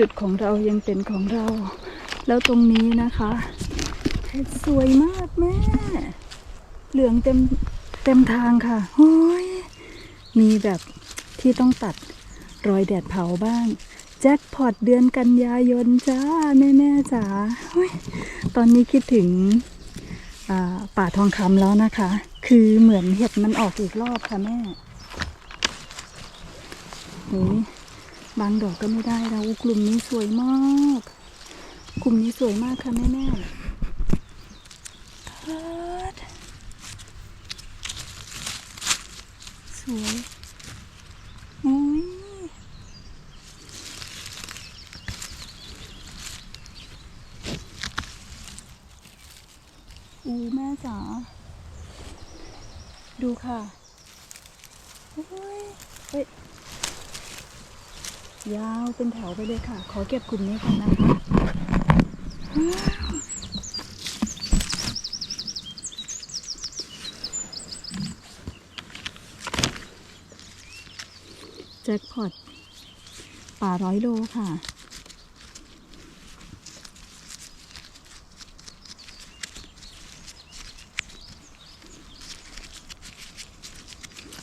จุดของเรายังเป็นของเรา แล้วตรงนี้นะคะเห็ดสวยมากแม่ เหลืองเต็มเต็มทางค่ะโอ้ยมีแบบที่ต้องตัดรอยแดดเผาบ้าง แจ็คพอตเดือนกันยายนจ้า แม่แม่ๆจ๋าตอนนี้คิดถึงป่าทองคำแล้วนะคะ คือเหมือนเห็ดมันออกอีกรอบค่ะแม่ นี่ บางดอกก็ไม่ได้แล้วกลุ่มนี้สวยมาก กลุ่มนี้สวยมากค่ะแม่แม่สวยโอ้ยอูแม่จ๋าดูค่ะ โอ้ยเฮ้ย ยาวเป็นแถวไปเลยค่ะ ขอเก็บกลุ่มนี้ก่อนนะคะแจ็คพอตป่าร้อยโลค่ะ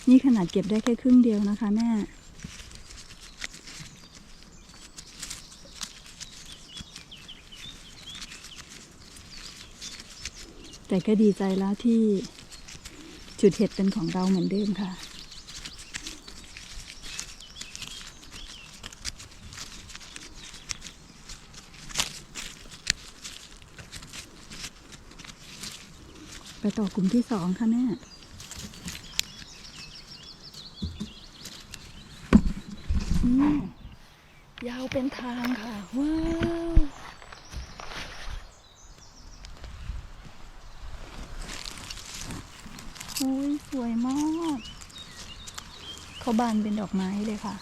นี่ขนาดเก็บได้แค่ครึ่งเดียวนะคะแม่ แต่ก็ดีใจแล้วที่จุดเห็ดเป็นของเราเหมือนเดิมค่ะ ไปต่อกลุ่มที่สองค่ะแม่ยาวเป็นทางค่ะ ว้าว อ้ยสวยมาก เขาบานเป็นดอกไม้เลยค่ะ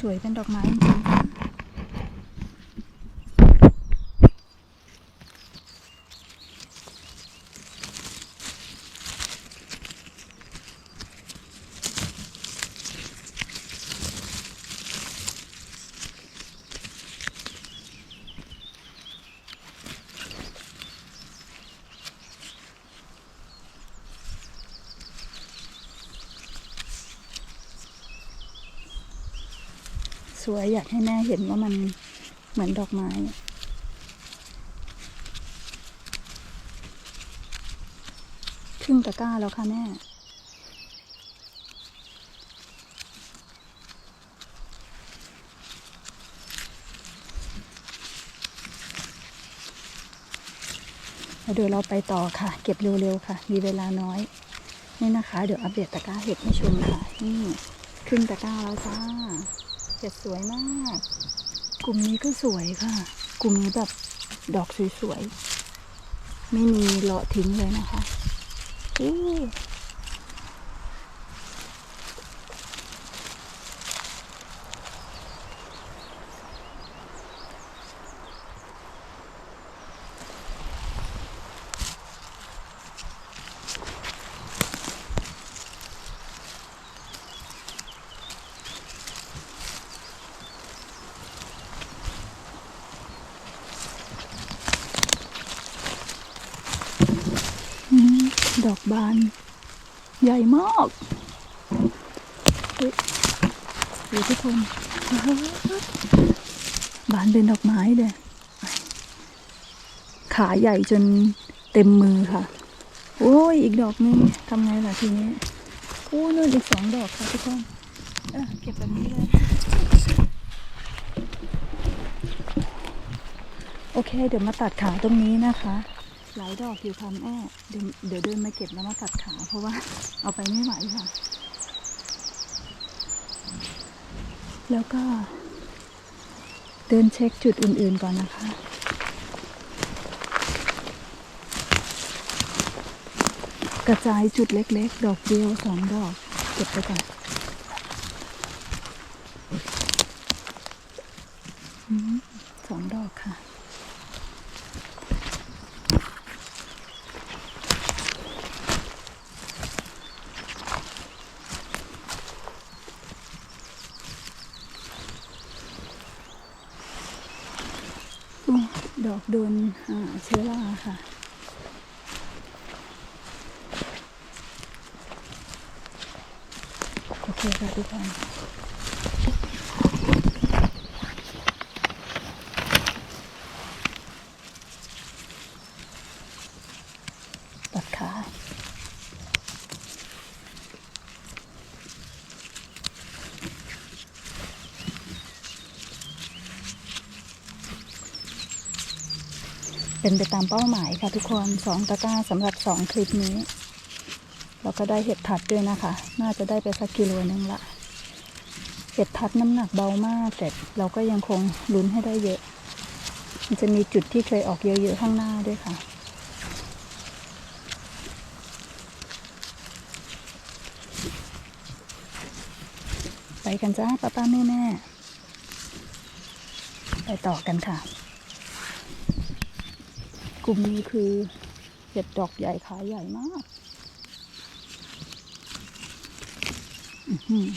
สวยเป็นดอกไม้จริง สวย อยากให้แม่เห็นว่ามันเหมือนดอกไม้ครึ่งตะกร้าแล้วค่ะแม่เดี๋ยวเราไปต่อค่ะ เก็บเร็วๆค่ะ มีเวลาน้อย นี่นะคะ เดี๋ยวอัปเดตตะกร้าเห็ดให้ชมค่ะนี่ครึ่งตะกร้าแล้วจ้า เห็ดสวยมาก กลุ่มนี้ก็สวยค่ะ กลุ่มนี้แบบดอกสวยๆ ไม่มีเลาะทิ้งเลยนะคะอู้ม ดอกบาน ใหญ่มากดูทุกคนบานเป็นดอกไม้เลยขาใหญ่จนเต็มมือค่ะ โอ้ย อีกดอกนึงทำไงล่ะทีนี้โอ้นู่นอีกสองดอกค่ะทุกคนเเก็บแบบนี้เลย โอเค เดี๋ยวมาตัดขาตรงนี้นะคะ หลายดอกอยู่ค่ะแม่เดี๋ยวเดินเดินมาเก็บแล้วมาตัดขา เพราะว่าเอาไปไม่ไหวค่ะ แล้วก็ เดินเช็คจุดอื่นๆก่อนนะคะกระจายจุดเล็กๆ ดอกเดียวสองดอก เก็บไปก่อนสองดอกค่ะ อกโดนเชื้อราค่ะ โอเคค่ะทุกคนตัดขา เป็นไปตามเป้าหมายค่ะทุกคนสองตะกร้าสำหรับสองคลิปนี้ เราก็ได้เห็ดทัดด้วยนะคะ น่าจะได้ไปสักกิโลนึงละเห็ดทัดน้ำหนักเบามากแต่เราก็ยังคงลุ้นให้ได้เยอะ มันจะมีจุดที่เคยออกเยอะๆข้างหน้าด้วยค่ะ ไปกันจ้าป้าป้าแม่แม่ไปต่อกันค่ะ กลุ่มนี้คือเห็ดดอกใหญ่ขาใหญ่มากอือ